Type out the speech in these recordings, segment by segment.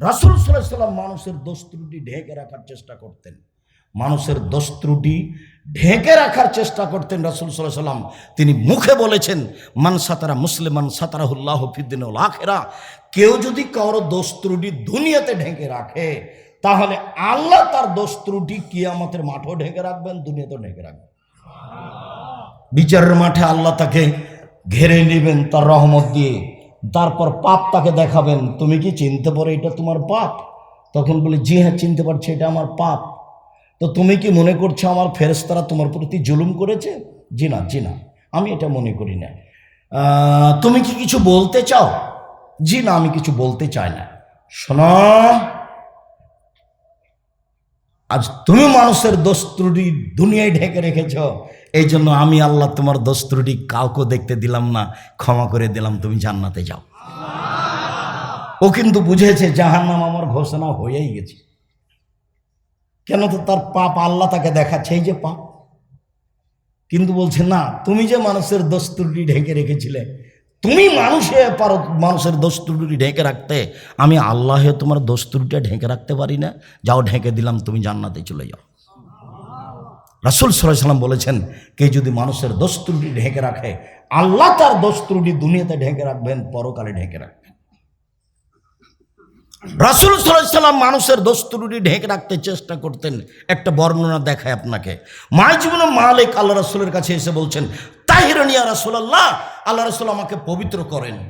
রাসুল সাল্লাম মানুষের দোষ ত্রুটি ঢেকে রাখার চেষ্টা করতেন। মানুষের দোষ ত্রুটি ঢেকে রাখার চেষ্টা করতেন রাসুল সাল্লাহ সাল্লাম তিনি মুখে বলেছেন, মান সাতারা মুসলিমান সাতারাহুল্লাহ ফিদ্দিন আখেরা। কেউ যদি কারও দোষ ত্রুটি দুনিয়াতে ঢেকে রাখে, তাহলে আল্লাহ তার দোষ ত্রুটি কিয়ামতের মাঠেও ঢেকে রাখবেন, দুনিয়াতেও ঢেকে রাখবেন। বিচারের মাঠে আল্লাহ তাকে ঘেরে নেবেন, তার রহমত দিয়ে। তারপর পাপ তাকে দেখাবেন। তুমি কি চিনতে পারো এটা তোমার পাপ? তখন বলে, জি হ্যাঁ চিনতে পারছি, এটা আমার পাপ। তো তুমি কি মনে করছ আমার ফেরেস্তারা তোমার প্রতি জুলুম করেছে? জি না জি না, আমি এটা মনে করি না। তুমি কি কিছু বলতে চাও? জি না, আমি কিছু বলতে চাই না। শোনো আজ তুমি মানুষের দোষ ত্রুটি দুনিয়ায় ঢেকে রেখেছ। এই জন্য আমি আল্লাহ তোমার দোষ ত্রুটি কাউকে দেখতে দিলাম না, ক্ষমা করে দিলাম, তুমি জান্নাতে যাও। ও কিন্তু বুঝেছে, জাহান্নাম আমার ঘোষণা হয়েই গেছে। কেন তো তার পাপ আল্লাহ তাকে দেখাচ্ছে, এই যে পাপ। কিন্তু বলছে, না, তুমি যে মানুষের দোষ ত্রুটি ঢেকে রেখেছিলে তুমি মানুষে পারো মানুষের দোষ ত্রুটি ঢেকে রাখতে। আমি আল্লাহে তোমার দোষ ত্রুটিটা ঢেকে রাখতে পারি না। যাও ঢেকে দিলাম, তুমি জান্নাতে চলে যাও। রাসুল সাল্লাম বলেছেন, কে যদি মানুষের দোষ ত্রুটি ঢেকে রাখে, আল্লাহ তার দোষ ত্রুটি দুনিয়াতে ঢেকে রাখবেন, পরকালে ঢেকে রাখবেন। রাসুল সাল্লাম মানুষের দোষ ত্রুটি ঢেকে রাখতে চেষ্টা করতেন। একটা বর্ণনা দেখায় আপনাকে। মাই জীবন মালিক আল্লাহ রাসুলের কাছে এসে বলছেন তাহিরনিয়া রাসুলাল্লাহ। আল্লাহ রসুল আমাকে পবিত্র করেন।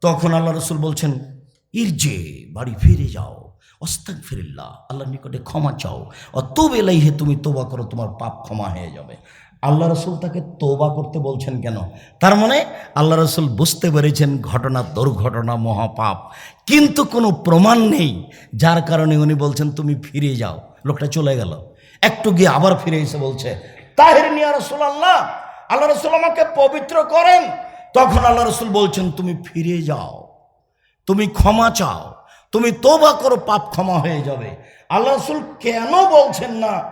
তখন আল্লাহ রসুল বলছেন, ইরজে, বাড়ি ফিরে যাও। অস্তাক ফিরিল্লাহ আল্লাহর নিকটে ক্ষমা চাও। অতব এলাইহে তুমি তোবা করো, তোমার পাপ ক্ষমা হয়ে যাবে। আল্লাহ রসুল তাকে তোবা করতে বলছেন কেন? তার মানে আল্লাহ রসুল বুঝতে পেরেছেন ঘটনা দুর্ঘটনা, মহাপাপ। কিন্তু কোনো প্রমাণ নেই, যার কারণে উনি বলছেন, তুমি ফিরে যাও। লোকটা চলে গেল। একটু গিয়ে আবার ফিরে এসে বলছে, তাহের নিয়া রসুল আল্লাহ আল্লাহ রসুল আমাকে পবিত্র করেন। তখন আল্লাহ রসুল বলছেন, তুমি ফিরে যাও। তুমি ক্ষমা চাও। তুমি তোবা করো, পাপ ক্ষমা হয়ে যাবে। আল্লাহ রসুল কেন বলছেন না?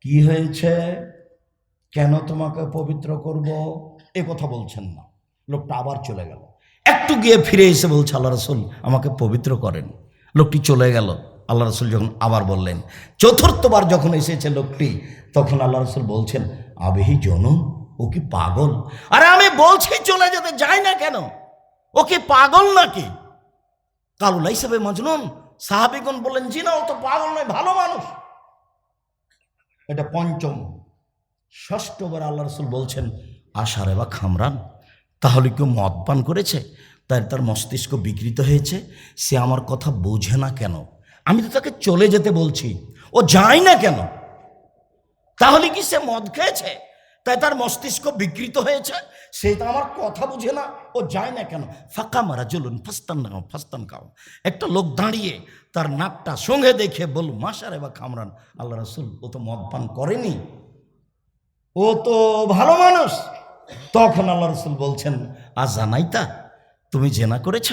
কি হয়েছে? কেন তোমাকে পবিত্র করব? এ কথা বলছেন না। লোকটা আবার চলে গেল। একটু গিয়ে ফিরে এসে বলছে, আল্লাহ রসুল আমাকে পবিত্র করেন। লোকটি চলে গেল। আল্লাহ রসুল যখন আবার বললেন, চতুর্থবার যখন এসেছে লোকটি, তখন আল্লাহ রসুল বলছেন আবেহি জনম, ও কি পাগল? আরে আমি বলছি চলে যেতে যাই না কেন? ও কি পাগল নাকি? কালুলা হিসেবে মজনুন সাহাবিগুন বললেন, জি না, ও তো পাগল নয়, ভালো মানুষ। এটা পঞ্চম। ষষ্ঠবার আল্লাহ রসুল বলছেন আশারে বা খামরান, তাহলে কেউ মদ পান করেছে? তাই তার মস্তিষ্ক বিকৃত হয়েছে, সে আমার কথা বোঝে না কেন? আমি তো তাকে চলে যেতে বলছি। ও যায় না কেন? তাহলে কি সে মদ খেয়েছে? তাই তার মস্তিষ্ক বিকৃত হয়েছে? সে তো আমার কথা বুঝে না। ও যায় না কেন? ফাঁকা মারা চলুন ফাস্তান খাও ফাস্তান খাও একটা লোক দাঁড়িয়ে তার নাকটা সঙ্গে দেখে বল মাসারে বা খামরান আল্লাহ রসুল, ও তো মদ পান করেনি। ও তো ভালো মানুষ। তখন আল্লাহ রসুল বলছেন, আর জানাই তা তুমি জেনা করেছ?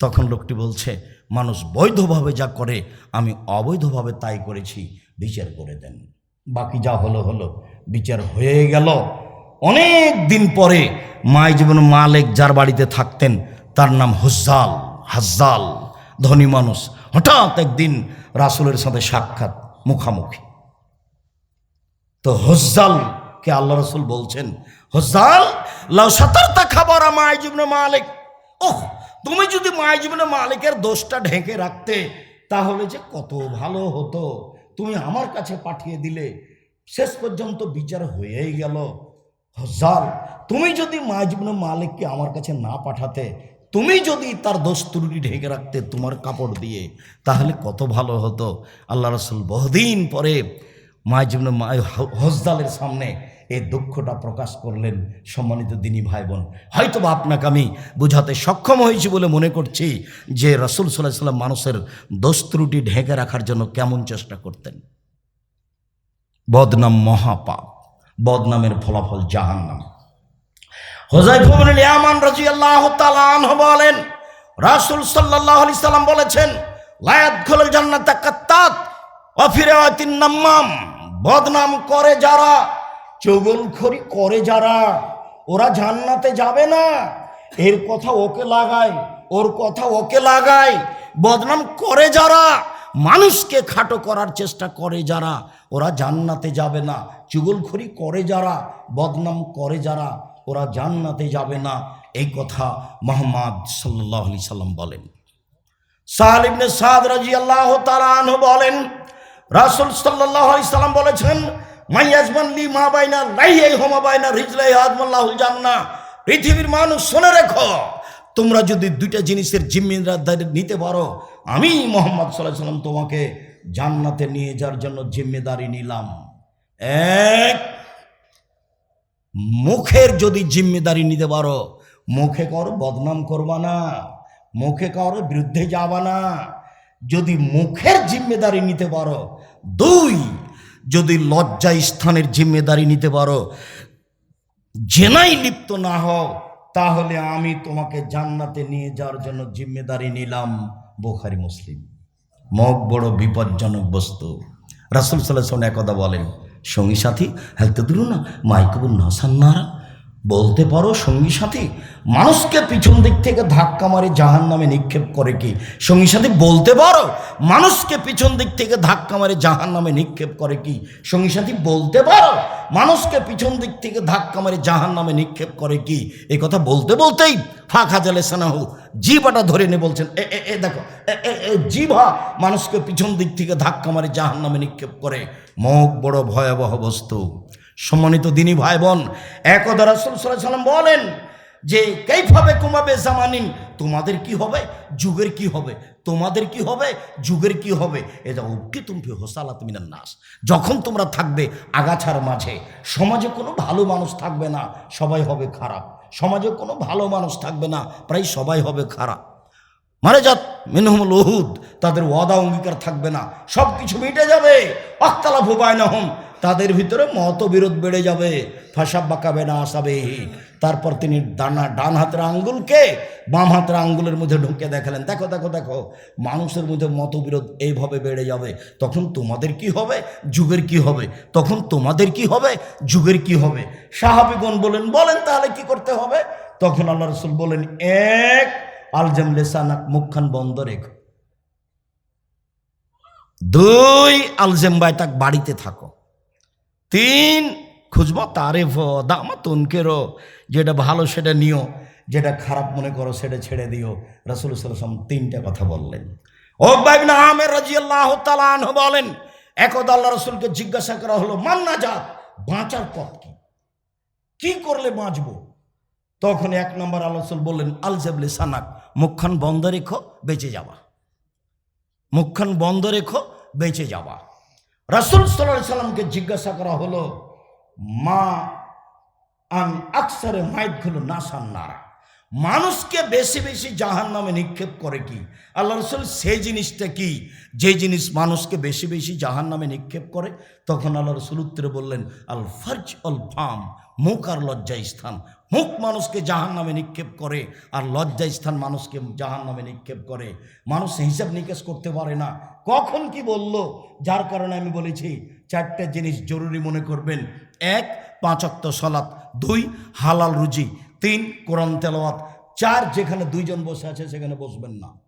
তখন লোকটি বলছে, মানুষ বৈধভাবে যা করে, আমি অবৈধভাবে তাই করেছি, বিচার করে দেন। বাকি যা হলো হলো, বিচার হয়ে গেল। অনেক দিন পরে মাই জীবন মালেক যার বাড়িতে থাকতেন, তার নাম হুজ্জাল, হাজ্জাল, ধনী মানুষ। হঠাৎ একদিন রাসুলের সাথে সাক্ষাৎ, মুখামুখি। তো হজ্জালকে আল্লাহ রসুল বলছেন, হজ্জাল, লাউ সতর্তা খাবার মায় জীবনে মালিক। ওহ, তুমি যদি মায় জীবনে মালিকের দোষটা ঢেকে রাখতে, তাহলে যে কত ভালো হতো। তুমি আমার কাছে পাঠিয়ে দিলে, শেষ পর্যন্ত বিচার হয়েই গেল। হজাল তুমি যদি মাজবনে জীবনে মালিককে আমার কাছে না পাঠাতে, তুমি যদি তার দোষ ত্রুটি ঢেকে রাখতে তোমার কাপড় দিয়ে, তাহলে কত ভালো হতো। আল্লাহ রসুল বহুদিন পরে মাজবনে হজদালের সামনে এই দুঃখটা প্রকাশ করলেন সম্মানিত দিনী ভাই বোন হয়তো বা আপনাকে আমি বোঝাতে সক্ষম হয়েছি বলে মনে করছি যে রসুল সাল্লাহ সাল্লাম মানুষের দোষ ত্রুটি ঢেকে রাখার জন্য কেমন চেষ্টা করতেন। বদনাম মহাপাপ, বদনামের ফলাফল জাহান্নাম। হোজাইফা বিন ইয়ামান রাদিয়াল্লাহু তাআলা আনহু বলেন, রাসূল সাল্লাল্লাহু আলাইহি সাল্লাম বলেছেন, লা ইয়াদখুলুল জান্নাতা কাত্তাত ফিরাতিন নাম্মাম। বদনাম করে যারা চগলখড়ি করে যারা, ওরা জান্নাতে যাবে না। এর কথা ওকে লাগায়, ওর কথা ওকে লাগায়। বদনাম করে যারা, মানুষকে খাটো করার চেষ্টা করে যারা, ওরা জান্নাতে যাবে না। চুগলখড়ি করে যারা, বদনাম করে যারা, ওরা জান্নাতে যাবে না। এই কথা মোহাম্মদ সাল্লাহ আলি সাল্লাম বলেন। সাহাল ইবনে সাদ রাজি আল্লাহ তালাহ বলেন, রাসুল সাল্লাহ আলি সাল্লাম বলেছেন মাইয়াজমান লি মা বাইনা লাইয়াই হোমা বাইনা, রিজলাই আদমাল্লাহুল জান্না পৃথিবীর মানুষ, শুনে রেখো, তোমরা যদি দুইটা জিনিসের জিম্মেদারি নিতে পারো, আমি মোহাম্মদ সাল্লাহ সাল্লাম তোমাকে জান্নাতে নিয়ে যাওয়ার জন্য জিম্মেদারি নিলাম। এক, মুখের যদি জিম্মেদারি নিতে পারো, মুখে কারও বদনাম করবা না, মুখে কারও বিরুদ্ধে যাবা না। যদি মুখের জিম্মেদারি নিতে পারো, দুই যদি লজ্জা স্থানের জিম্মেদারি নিতে পারো, জেনাই লিপ্ত না হও, তাহলে আমি তোমাকে জান্নাতে নিয়ে যাওয়ার জন্য জিম্মেদারি নিলাম বোখারি মুসলিম। মগ বড় বিপজ্জনক বস্তু। রাসুল সাল্লাহ একদা বলেন, সঙ্গী সাথী হেলতে দূর না মাইকবুল নাসান্নারা? বলতে পারো সঙ্গী সাথী? মানুষকে পিছন দিক থেকে ধাক্কা মারে জাহান নামে নিক্ষেপ করে কি? সঙ্গী সাথী, বলতে পারো মানুষকে পিছন দিক থেকে ধাক্কা মারে জাহান নামে নিক্ষেপ করে কি? সঙ্গী সাথী, বলতে পারো মানুষকে পিছন দিক থেকে ধাক্কা মারে জাহান নামে নিক্ষেপ করে কি? এই কথা বলতে বলতেই ফাঁকা জালে সানাহু জিভাটা ধরে নে বলছেন, এ এ দেখো, এ এ জিভা মানুষকে পিছন দিক থেকে ধাক্কা মারে জাহান নামে নিক্ষেপ করে। মুখ বড় ভয়াবহ বস্তু। সম্মানিত দিনী ভাই বোন একদা রাসুল সাল্লাম বলেন যে কেইভাবে কমাবে জামানিন? তোমাদের কি হবে? যুগের কি হবে? তোমাদের কি হবে? যুগের কি হবে? এটা উক্তি তুমি হোসালা তুমি নাস। যখন তোমরা থাকবে আগাছার মাঝে, সমাজে কোনো ভালো মানুষ থাকবে না, সবাই হবে খারাপ। সমাজে কোনো ভালো মানুষ থাকবে না, প্রায় সবাই হবে খারাপ। মানে যাত মিনহমুল ওহুদ তাদের ওয়াদা অঙ্গীকার থাকবে না। সব কিছু মিটে যাবে। অক্তালা না হম তাদের ভিতরে মতবিরোধ বেড়ে যাবে। ফাঁসা বাঁকাবে না আসাবে তারপর তিনি ডানা ডান হাতের আঙ্গুলকে বাম হাতের আঙ্গুলের মধ্যে ঢুকে দেখালেন। দেখো দেখো দেখো, মানুষের মধ্যে মতবিরোধ এইভাবে বেড়ে যাবে। তখন তোমাদের কি হবে? যুগের কি হবে? তখন তোমাদের কি হবে? যুগের কি হবে? সাহাবিগণ বলেন বলেন তাহলে কি করতে হবে? তখন আল্লাহ রসুল বলেন, এক আলজাম লেসানাক মুখখান বন্ধ রেখো। দুই, আলজেম তাক বাড়িতে থাকো। তিন, খুঁজব তারেফ দামা তনকেরও যেটা ভালো সেটা নিও, যেটা খারাপ মনে করো সেটা ছেড়ে দিও। রাসুল সাল্লাম তিনটা কথা বললেন। ও বাইবিন আমের রাজি আল্লাহ তালান বলেন, একদা আল্লাহ রসুলকে জিজ্ঞাসা করা হলো মান্না যাত বাঁচার পথ কি? কি করলে বাঁচবো? তখন এক নম্বর আলোচল বললেন আলজেবলে সানাক মুখখান বন্ধ রেখো, বেঁচে যাওয়া মুখখান বন্ধ রেখো, বেঁচে যাওয়া রাসুল সাল্লাহ সাল্লামকে জিজ্ঞাসা করা হলো, মা আন আকসারে হলো নাসান নারা? মানুষকে বেশি বেশি জাহান নামে নিক্ষেপ করে কি? আল্লাহ রসুল সেই জিনিসটা কি? যে জিনিস মানুষকে বেশি বেশি জাহান নামে নিক্ষেপ করে, তখন আল্লাহ রসুল উত্তরে বললেন, আল ফার্জ অল ফাম, মুখ আর লজ্জা স্থান। মুখ মানুষকে জাহান নামে নিক্ষেপ করে আর লজ্জা স্থান মানুষকে জাহান নামে নিক্ষেপ করে। মানুষ হিসাব নিকেশ করতে পারে না। কখন কি বলল? যার কারণে আমি বলেছি, চারটা জিনিস জরুরি মনে করবেন। এক পাঁচক্ত সলাৎ দুই, হালাল রুজি। তিন, কোরআন তেলাওয়াত। চার, যেখানে দুইজন বসে আছে, সেখানে বসবেন না।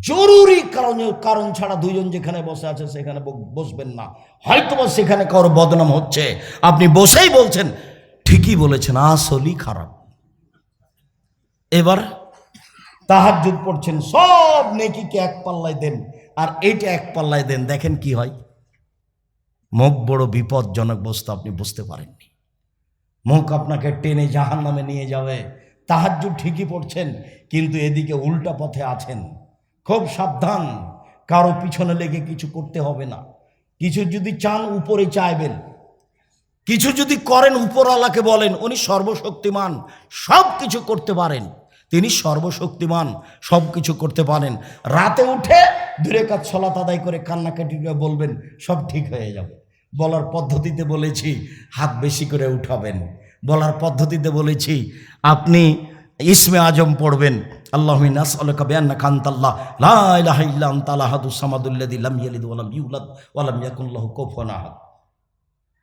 জরুরি কারণে, কারণ ছাড়া দুইজন যেখানে বসে আছে, সেখানে বসবেন না। হয়তোবা সেখানে কারও বদনাম হচ্ছে। আপনি বসেই বলছেন ঠিকই বলেছেন, আসলই খারাপ। এবার তাহাজ্জুদ পড়ছেন, সব নেকিকে এক পাল্লায় দেন, আর এইটা এক পাল্লায় দেন, দেখেন কি হয়। মুখ বড় বিপদজনক বস্তু, আপনি বুঝতে পারেননি। মুখ আপনাকে টেনে জাহান নামে নিয়ে যাবে। তাহাজ্জুদ ঠিকই পড়ছেন, কিন্তু এদিকে উল্টা পথে আছেন। খুব সাবধান, কারও পিছনে লেগে কিছু করতে হবে না। কিছু যদি চান, উপরে চাইবেন। কিছু যদি করেন, উপরওয়ালাকে বলেন, উনি সর্বশক্তিমান সব কিছু করতে পারেন। তিনি সর্বশক্তিমান সব কিছু করতে পারেন। রাতে উঠে দূরে কাজ ছলাত আদায় করে কান্নাকাটি বলবেন, সব ঠিক হয়ে যাবে। বলার পদ্ধতিতে বলেছি, হাত বেশি করে উঠাবেন। বলার পদ্ধতিতে বলেছি, আপনি ইসমে আজম পড়বেন। আল্লাহ কান্তাল্লাহ লা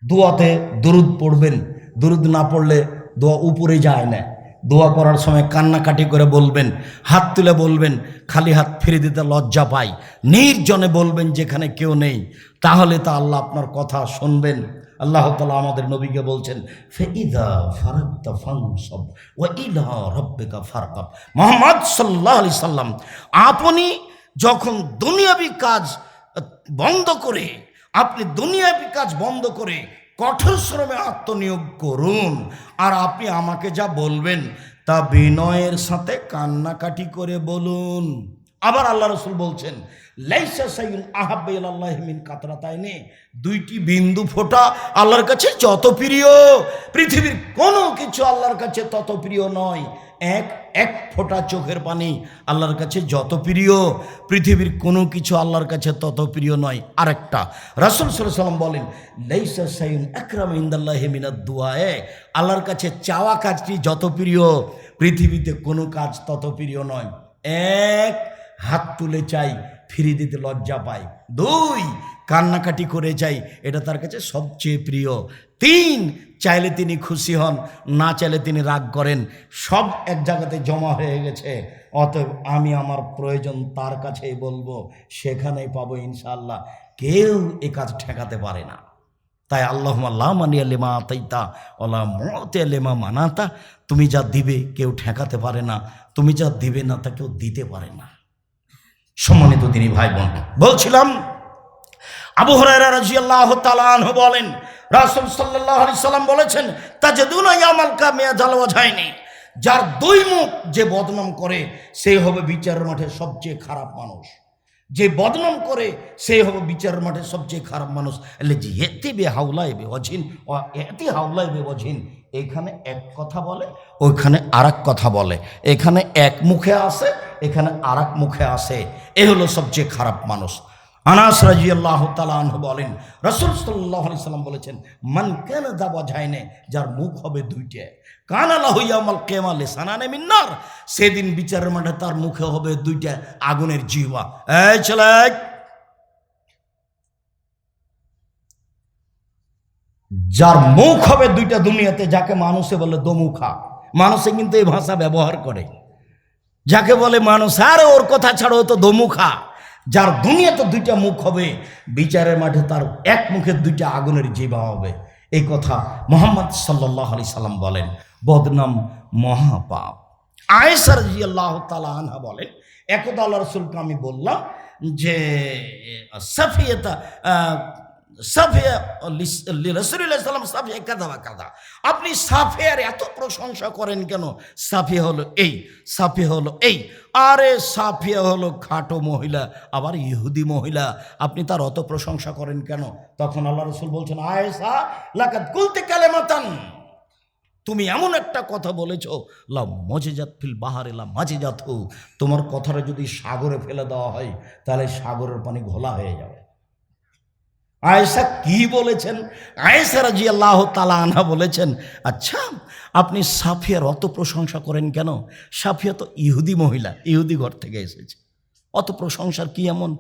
দোয়াতে দরুদ পড়বেন। দরুদ না পড়লে দোয়া উপরে যায় না। দোয়া করার সময় কান্নাকাটি করে বলবেন, হাত তুলে বলবেন, খালি হাত ফিরে দিতে লজ্জা পাই। নির্জনে বলবেন, যেখানে কেউ নেই। তাহলে তা আল্লাহ আপনার কথা শুনবেন। আল্লাহ তালা আমাদের নবীকে বলছেন মোহাম্মদ সাল্লাহ আলি সাল্লাম, আপনি যখন দুনিয়াবি কাজ বন্ধ করে আপনি দুনিয়াবি কাজ বন্ধ করে কঠোর শ্রমে আত্মনিয়োগ করুন। আর আপনি আমাকে যা বলবেন তা বিনয়ের সাথে কান্নাকাটি করে বলুন। আবার আল্লাহ রসুল বলছেন, লাইসা কাতরা দুইটি বিন্দু ফোঁটা আল্লাহর কাছে যত প্রিয়। পৃথিবীর কোনো কিছু আল্লাহর কাছে তত প্রিয় নয়। এক এক ফোঁটা চোখের পানি আল্লাহর কাছে যত প্রিয়, পৃথিবীর কোনো কিছু আল্লাহর কাছে তত প্রিয় নয়। আরেকটা, রাসুল সাল্লাম বলেন, লাইসা সাইন আকরাম ইন্দাল্লাহ মিনাদ দুয়ায়ে আল্লাহর কাছে চাওয়া কাজটি যত প্রিয়, পৃথিবীতে কোনো কাজ তত প্রিয় নয়। এক, হাত তুলে চাই, ফিরিয়ে দিতে লজ্জা পায়। দুই, কান্নাকাটি করে চাই, এটা তার কাছে সবচেয়ে প্রিয়। তিন, চাইলে তিনি খুশি হন, না চাইলে তিনি রাগ করেন। সব এক জায়গাতে জমা হয়ে গেছে। অতএব আমি আমার প্রয়োজন তার কাছেই বলব, সেখানেই পাবো ইনশাল্লাহ কেউ এ কাজ ঠেকাতে পারে না। তাই আল্লাহ মানিয়া লেমা আতাইতা আল্লাহ মতে লেমা মানাতা। তুমি যা দিবে কেউ ঠেকাতে পারে না। তুমি যা দিবে না তা কেউ দিতে পারে না। সম্মানিত তিনি ভাই বোন বলছিলাম, আবু হরাইরা রাজিয়াল্লাহ তালাহ বলেন রাসুল সাল্লাহ আলি সাল্লাম বলেছেন তা যে দুনা ইয়ামাল কামিয়া জ্বালাওয়া যায়নি যার দুই মুখ যে বদনাম করে, সে হবে বিচার মাঠে সবচেয়ে খারাপ মানুষ। যে বদনাম করে, সে হবে বিচার মাঠে সবচেয়ে খারাপ মানুষ। এলে যে এতে বে হাউলাই বে অঝিন এতে হাউলাই বে অঝিন এখানে এক কথা বলে, ওইখানে আর কথা বলে। এখানে এক মুখে আসে এখানে আর মুখে আসে এ হলো সবচেয়ে খারাপ মানুষ। আনাস রাজি আল্লাহ তালাহ বলেন, রসুল সাল্লাহ সাল্লাম বলেছেন, মান কেন দাবা যায় নে যার মুখ হবে দুইটে। কান আল্লাহ ইয়ামাল কেমা লেসানানে মিন্নার সেদিন বিচারের মাঠে তার মুখে হবে দুইটা আগুনের জিহ্বা। এই ছেলে, যার মুখ হবে দুইটা দুনিয়াতে, যাকে মানুষে বলে দমুখা। মানুষে কিন্তু এই ভাষা ব্যবহার করে। যাকে বলে মানুষ, আর ওর কথা ছাড়ো তো দমুখা। যার দুনিয়াতে দুইটা মুখ হবে, বিচারের মাঠে তার এক মুখে দুইটা আগুনের জিবা হবে। এই কথা মোহাম্মদ সাল্লাহ আলি সাল্লাম বলেন। বদনাম মহাপাপ। আয়েসার জি আল্লাহ তালা আনহা বলেন, একদা আল্লাহ রসুলকে আমি বললাম যে, সাফিয়তা আপনি সাফিয়ার এত প্রশংসা করেন কেন? সাফিয়া হলো এই, সাফিয়া হলো এই। আরে সাফিয়া হলো খাটো মহিলা, আবার ইহুদি মহিলা। আপনি তার অত প্রশংসা করেন কেন? তখন আল্লাহ রসুল বলছেন আয়েসা লাকাত কুলতে কালে মাতান তুমি এমন একটা কথা বলেছ, লা মজেজাত ফিল বাহারে, লা মাঝেজাত হো তোমার কথাটা যদি সাগরে ফেলে দেওয়া হয়, তাহলে সাগরের পানি ঘোলা হয়ে যাবে। আয়েশা কি বলেছেন? আয়েশা রাজি আল্লাহ তালা আনা বলেছেন আচ্ছা আপনি সাফিয়ার অত প্রশংসা করেন কেন? সাফিয়া তো ইহুদি মহিলা, ইহুদি ঘর থেকে এসেছে। অত প্রশংসার কি এমন?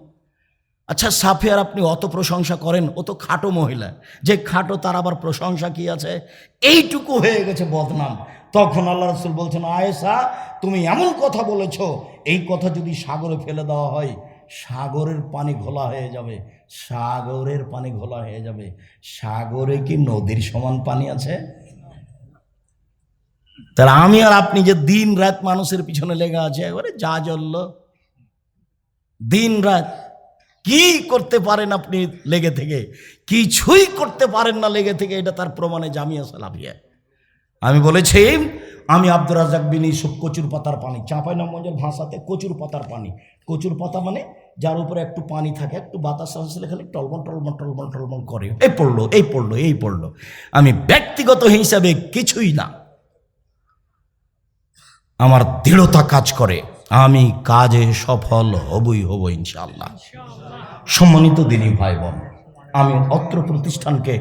আচ্ছা সাফিয়ার আপনি অত প্রশংসা করেন, ও তো খাটো মহিলা। যে খাটো, তার আবার প্রশংসা কি আছে? এইটুকু হয়ে গেছে বদনাম। তখন আল্লাহ রসুল বলছেন, আয়েশা, তুমি এমন কথা বলেছ, এই কথা যদি সাগরে ফেলে দেওয়া হয় সাগরের পানি ঘোলা হয়ে যাবে, সাগরের পানি ঘোলা হয়ে যাবে। সাগরে কি নদীর সমান পানি আছে? তাহলে আমি আর আপনি যে দিন রাত মানুষের পিছনে লেগে আছে, একবারে যা জ্বলল। দিন রাত কি করতে পারেন আপনি লেগে থেকে? কিছুই করতে পারেন না লেগে থেকে, এটা তার প্রমাণে জামিয়া সালাফিয়া। আমি বলেছি, আমি আব্দুর রাজাক বিন ইসুফ কচুর পাতার পানি চাঁপাই নবগঞ্জের ভাষাতে কচুর পাতার পানি কচুর পাতা মানে যার উপরে একটু পানি থাকে, একটু বাতাস আসলে খালি টলমন টলমন টলমন টলমন করে। এই পড়ল এই পড়ল এই পড়ল। আমি ব্যক্তিগত হিসাবে কিছুই না। আমার দৃঢ়তা কাজ করে। আমি কাজে সফল হবই হব ইনশাল্লাহ সম্মানিত দিনী ভাই বোন আমি অত্র প্রতিষ্ঠানকে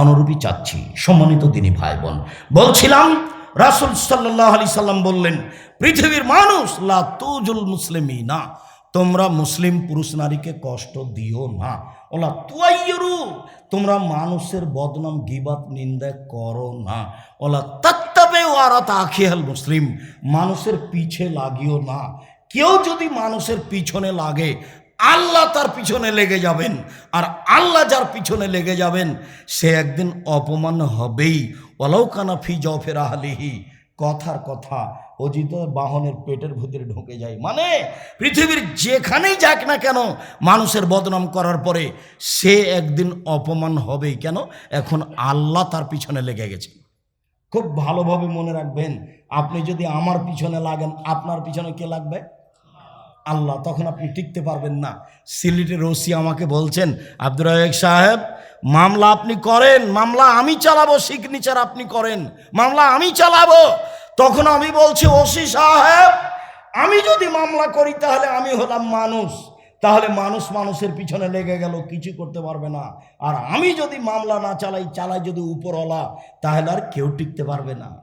অনুরূপী চাচ্ছি। সম্মানিত দিনী ভাই বোন বলছিলাম, রাসুল সাল্লাহ আলি সাল্লাম বললেন, পৃথিবীর মানুষ, লা তুজুল মুসলিমই না তোমরা মুসলিম পুরুষ নারীকে কষ্ট দিও না। ওলা তুয়াইয়রু, তোমরা মানুষের বদনাম, গিবাত, নিন্দা করো না। ওলা তত্তাবে ওয়ারাত আখিয়াল মুসলিম, মানুষের পিছে লাগিও না। কেউ যদি মানুষের পিছনে লাগে, আল্লাহ তার পিছনে লেগে যাবেন। আর আল্লাহ যার পিছনে লেগে যাবেন, সে একদিন অপমান হবেই। অলৌকানা ফি জফের আহলিহি, কথার কথা অজিত বাহনের পেটের ভিতরে ঢুকে যায়। মানে পৃথিবীর যেখানেই যাক না কেন, মানুষের বদনাম করার পরে সে একদিন অপমান হবেই কেন? এখন আল্লাহ তার পিছনে লেগে গেছে। খুব ভালোভাবে মনে রাখবেন, আপনি যদি আমার পিছনে লাগেন, আপনার পিছনে কে লাগবে? আল্লাহ, তখন আপনি টিকতে পারবেন না। সিলেটের ওসি আমাকে বলছেন, আব্দুর রাহেক সাহেব, মামলা আপনি করেন, মামলা আমি চালাবো, সিগনেচার আপনি করেন, মামলা আমি চালাবো। তখন আমি বলছি, ওসি সাহেব, আমি যদি মামলা করি তাহলে আমি হলাম মানুষ। তাহলে মানুষ মানুষের পিছনে লেগে গেল, কিছু করতে পারবে না। আর আমি যদি মামলা না চালাই চালাই যদি উপরওয়ালা, তাহলে আর কেউ টিকতে পারবে না।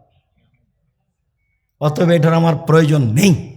অতএব এটার আমার প্রয়োজন নেই।